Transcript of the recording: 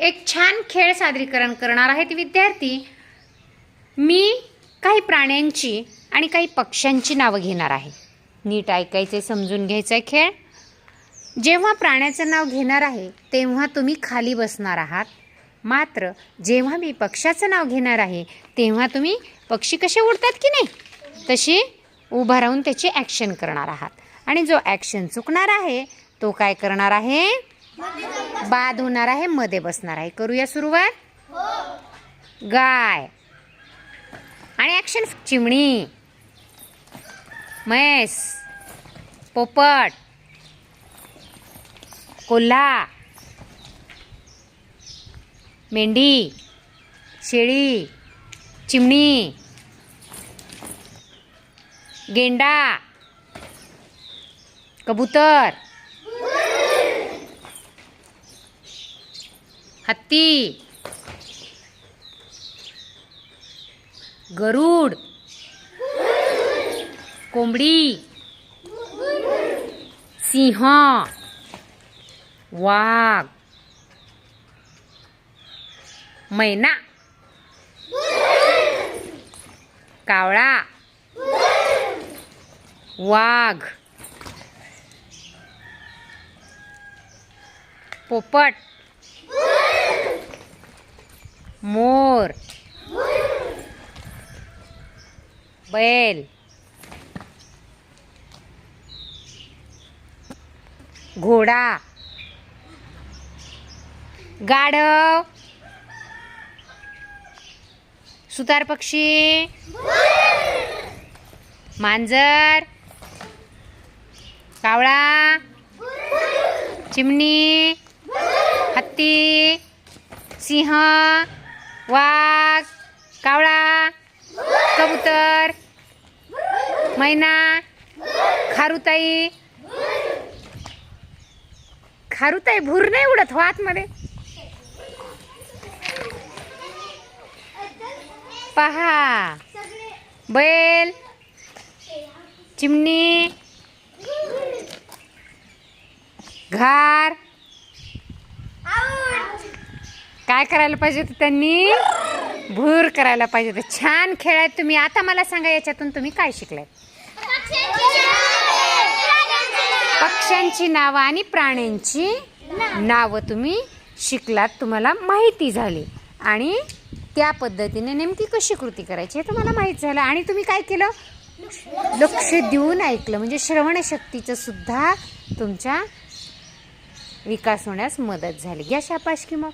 एक छान खेळ सादरीकरण करणार आहेत विद्यार्थी. मी काही प्राण्यांची आणि काही पक्ष्यांची नावं घेणार आहे. नीट ऐकायचे समजून घ्यायचा आहे खेळ. जेव्हा प्राण्याचं नाव घेणार आहे तेव्हा तुम्ही खाली बसणार आहात. मात्र जेव्हा मी पक्षाचं नाव घेणार आहे तेव्हा तुम्ही पक्षी कसे उडतात की नाही? तशी उभा राहून त्याची ॲक्शन करणार आहात. आणि जो ॲक्शन चुकणार आहे तो काय करणार आहे? बाद होणार आहे मध्ये बसणार आहे. करूया सुरुवात? गाय. आणि ॲक्शन चिमणी. म्हैस. पोपट. कोल्हा. मेंढी. शेळी. चिमणी. गेंडा. कबूतर. हत्ती. गरुड. कोंबडी. सिंह. वाघ. मैना. कावळा. वाघ. पोपट. मोर. बैल. घोडा. गाढव. सुतार पक्षी. मांजर. कावळा. चिमणी. हत्ती. सिंह. वाघ कावळा कबूतर मैना खारुताई. खारुताई भूर नाही उडत हो आतमध्ये. पहा. बैल चिमणी घार काय करायला पाहिजे होतं त्यांनी? भूर करायला पाहिजे होतं. छान खेळ आहेत तुम्ही. आता मला सांगा याच्यातून तुम्ही काय शिकलाय? पक्ष्यांची नावं आणि प्राण्यांची नावं तुम्ही शिकलात तुम्हाला माहिती झाली. आणि त्या पद्धतीने नेमकी कशी कृती करायची हे तुम्हाला माहीत झालं. आणि तुम्ही काय केलं? लक्ष देऊन ऐकलं. म्हणजे श्रवणशक्तीचं सुद्धा तुमच्या विकास होण्यास मदत झाली. या शाबाश की मग